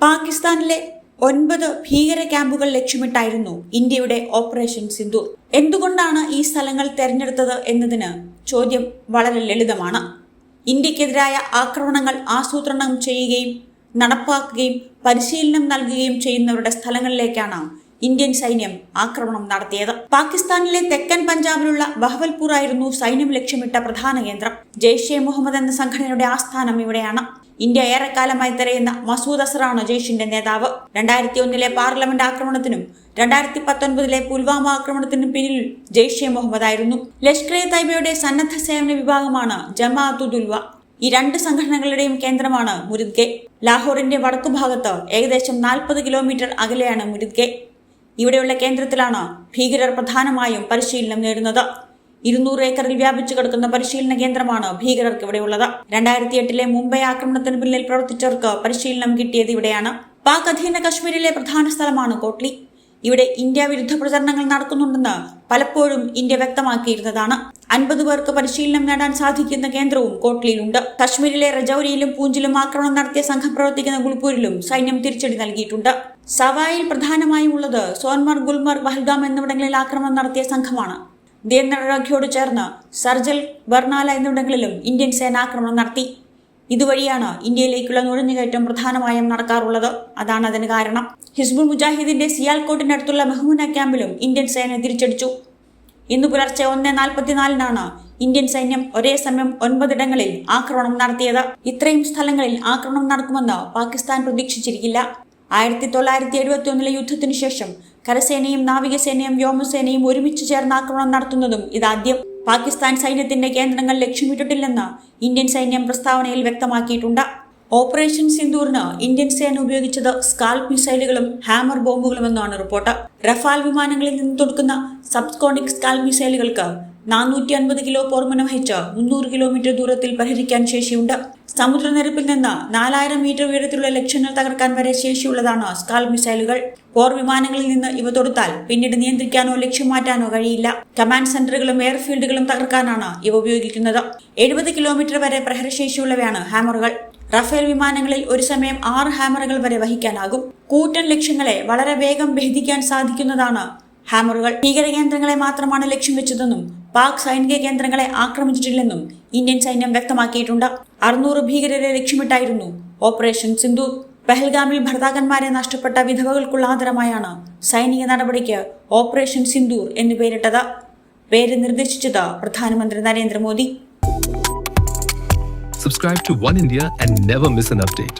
പാകിസ്ഥാനിലെ ഒൻപത് ഭീകര ക്യാമ്പുകൾ ലക്ഷ്യമിട്ടായിരുന്നു ഇന്ത്യയുടെ ഓപ്പറേഷൻ സിന്ധു എന്തുകൊണ്ടാണ് ഈ സ്ഥലങ്ങൾ തെരഞ്ഞെടുത്തത് എന്നതിന് ചോദ്യം വളരെ ലളിതമാണ്. ഇന്ത്യക്കെതിരായ ആക്രമണങ്ങൾ ആസൂത്രണം ചെയ്യുകയും നടപ്പാക്കുകയും പരിശീലനം നൽകുകയും ചെയ്യുന്നവരുടെ സ്ഥലങ്ങളിലേക്കാണ് ഇന്ത്യൻ സൈന്യം ആക്രമണം നടത്തിയത്. പാകിസ്ഥാനിലെ തെക്കൻ പഞ്ചാബിലുള്ള ബഹവൽപൂർ ആയിരുന്നു സൈന്യം ലക്ഷ്യമിട്ട പ്രധാന കേന്ദ്രം. ജെയ്ഷെ മുഹമ്മദ് എന്ന സംഘടനയുടെ ആസ്ഥാനം ഇവിടെയാണ്. ഇന്ത്യ ഏറെക്കാലമായി തിരയുന്ന മസൂദ് അസറാണ് ജയ്ഷിന്റെ നേതാവ്. രണ്ടായിരത്തി ഒന്നിലെ പാർലമെന്റ് ആക്രമണത്തിനും രണ്ടായിരത്തി പത്തൊൻപതിലെ പുൽവാമ ആക്രമണത്തിനും പിന്നിൽ ജെയ്ഷെ മുഹമ്മദ് ആയിരുന്നു. ലഷ്കർ എ തൈബയുടെ സന്നദ്ധ സേവന വിഭാഗമാണ് ജമാഅത്തുദുൽവ. ഈ രണ്ട് സംഘടനകളുടെയും കേന്ദ്രമാണ് മുരിദ്ഗെ ലാഹോറിന്റെ വടക്കുഭാഗത്ത് ഏകദേശം നാൽപ്പത് കിലോമീറ്റർ അകലെയാണ് മുരിദ്ഗെ ഇവിടെയുള്ള കേന്ദ്രത്തിലാണ് ഭീകരർ പ്രധാനമായും പരിശീലനം നേടുന്നത്. ഇരുന്നൂറ് ഏക്കറിൽ വ്യാപിച്ചു കിടക്കുന്ന പരിശീലന കേന്ദ്രമാണ് ഭീകരർക്ക് ഇവിടെയുള്ളത്. രണ്ടായിരത്തി എട്ടിലെ മുംബൈ ആക്രമണത്തിന് പിന്നിൽ പ്രവർത്തിച്ചവർക്ക് പരിശീലനം കിട്ടിയത് ഇവിടെയാണ്. പാക് അധീന കശ്മീരിലെ പ്രധാന സ്ഥലമാണ് കോട്ട്ലി ഇവിടെ ഇന്ത്യ വിരുദ്ധ പ്രചരണങ്ങൾ നടക്കുന്നുണ്ടെന്ന് പലപ്പോഴും ഇന്ത്യ വ്യക്തമാക്കിയിരുന്നതാണ്. അൻപത് പേർക്ക് പരിശീലനം നേടാൻ സാധിക്കുന്ന കേന്ദ്രവും കോട്ട്ലിയിലുണ്ട് കശ്മീരിലെ രജൌരിയിലും പൂഞ്ചിലും ആക്രമണം നടത്തിയ സംഘം പ്രവർത്തിക്കുന്ന ഗുൽപൂരിലും സൈന്യം തിരിച്ചടി നൽകിയിട്ടുണ്ട്. സവായിൽ പ്രധാനമായും ഉള്ളത് സോൻമർ ഗുൽമർ പഹൽഗാം എന്നിവിടങ്ങളിൽ ആക്രമണം നടത്തിയ സംഘമാണ്. ദേന്ദ്രയോട് ചേർന്ന് സർജൽ ബർണാല എന്നിവിടങ്ങളിലും ഇന്ത്യൻ സേന ആക്രമണം നടത്തി. ഇതുവഴിയാണ് ഇന്ത്യയിലേക്കുള്ള നുഴഞ്ഞുകയറ്റം പ്രധാനമായും നടക്കാറുള്ളത്. അതാണ് അതിന് കാരണം. ഹിസ്ബുൾ മുജാഹിദിന്റെ സിയാൽകോട്ടിനടുത്തുള്ള മെഹ്മുന ക്യാമ്പിലും ഇന്ത്യൻ സേന തിരിച്ചടിച്ചു. ഇന്ന് പുലർച്ചെ ഒന്ന് നാൽപ്പത്തിനാലിനാണ് ഇന്ത്യൻ സൈന്യം ഒരേ സമയം ഒൻപതിടങ്ങളിൽ ആക്രമണം നടത്തിയത്. ഇത്രയും സ്ഥലങ്ങളിൽ ആക്രമണം നടക്കുമെന്ന് പാകിസ്ഥാൻ പ്രതീക്ഷിച്ചിരിക്കില്ല. ആയിരത്തി തൊള്ളായിരത്തി എഴുപത്തി ഒന്നിലെ യുദ്ധത്തിനു ശേഷം കരസേനയും നാവികസേനയും വ്യോമസേനയും ഒരുമിച്ച് ചേർന്ന് ആക്രമണം നടത്തുന്നതും ഇതാദ്യം പാകിസ്ഥാൻ സൈന്യത്തിന്റെ കേന്ദ്രങ്ങൾ ലക്ഷ്യമിട്ടിട്ടില്ലെന്ന് ഇന്ത്യൻ സൈന്യം പ്രസ്താവനയിൽ വ്യക്തമാക്കിയിട്ടുണ്ട്. ഓപ്പറേഷൻ സിന്ദൂറിന് ഇന്ത്യൻ സേന ഉപയോഗിച്ചത് സ്കാൽപ് മിസൈലുകളും ഹാമർ ബോംബുകളും എന്നാണ് റിപ്പോർട്ട്. റഫാൽ വിമാനങ്ങളിൽ നിന്ന് തൊടുക്കുന്ന സബ്സ്കോണിക് സ്കാൽപ് മിസൈലുകൾക്ക് നാനൂറ്റി അൻപത് കിലോ പോർമന വഹിച്ച് മുന്നൂറ് കിലോമീറ്റർ ദൂരത്തിൽ പരിഹരിക്കാൻ ശേഷിയുണ്ട്. സമുദ്രനിരപ്പിൽ നിന്ന് നാലായിരം മീറ്റർ ഉയരത്തിലുള്ള ലക്ഷ്യങ്ങൾ തകർക്കാൻ വരെ ശേഷിയുള്ളതാണ് സ്കാൽ മിസൈലുകൾ. പോർ വിമാനങ്ങളിൽ നിന്ന് ഇവ തൊടുത്താൽ പിന്നീട് നിയന്ത്രിക്കാനോ ലക്ഷ്യം മാറ്റാനോ കഴിയില്ല. കമാൻഡ് സെന്ററുകളും എയർഫീൽഡുകളും തകർക്കാനാണ് ഇവ ഉപയോഗിക്കുന്നത്. എഴുപത് കിലോമീറ്റർ വരെ പ്രഹരശേഷിയുള്ളവയാണ് ഹാമറുകൾ. റഫേൽ വിമാനങ്ങളിൽ ഒരു സമയം ആറ് ഹാമറുകൾ വരെ വഹിക്കാനാകും. കൂറ്റൻ ലക്ഷ്യങ്ങളെ വളരെ വേഗം ഭേദിക്കാൻ സാധിക്കുന്നതാണ് ഹാമറുകൾ. ഭീകരകേന്ദ്രങ്ങളെ മാത്രമാണ് ലക്ഷ്യം വെച്ചതെന്നും പാക് സൈനിക കേന്ദ്രങ്ങളെ ആക്രമിച്ചിട്ടില്ലെന്നും ഇന്ത്യൻ സൈന്യം വ്യക്തമാക്കിയിട്ടുണ്ട്. അറുന്നൂറ് ഭീകരരെ ലക്ഷ്യമിട്ടായിരുന്നു ഓപ്പറേഷൻ സിന്ധു പെഹൽഗാമിൽ ഭർത്താക്കന്മാരെ നഷ്ടപ്പെട്ട വിധവകൾക്കുള്ള ആദരമായാണ് സൈനിക നടപടിക്ക് ഓപ്പറേഷൻ സിന്ദൂർ എന്ന് പേരിട്ടത് പേര് നിർദ്ദേശിച്ചത് പ്രധാനമന്ത്രി Narendra Modi Subscribe to One India and never miss an update.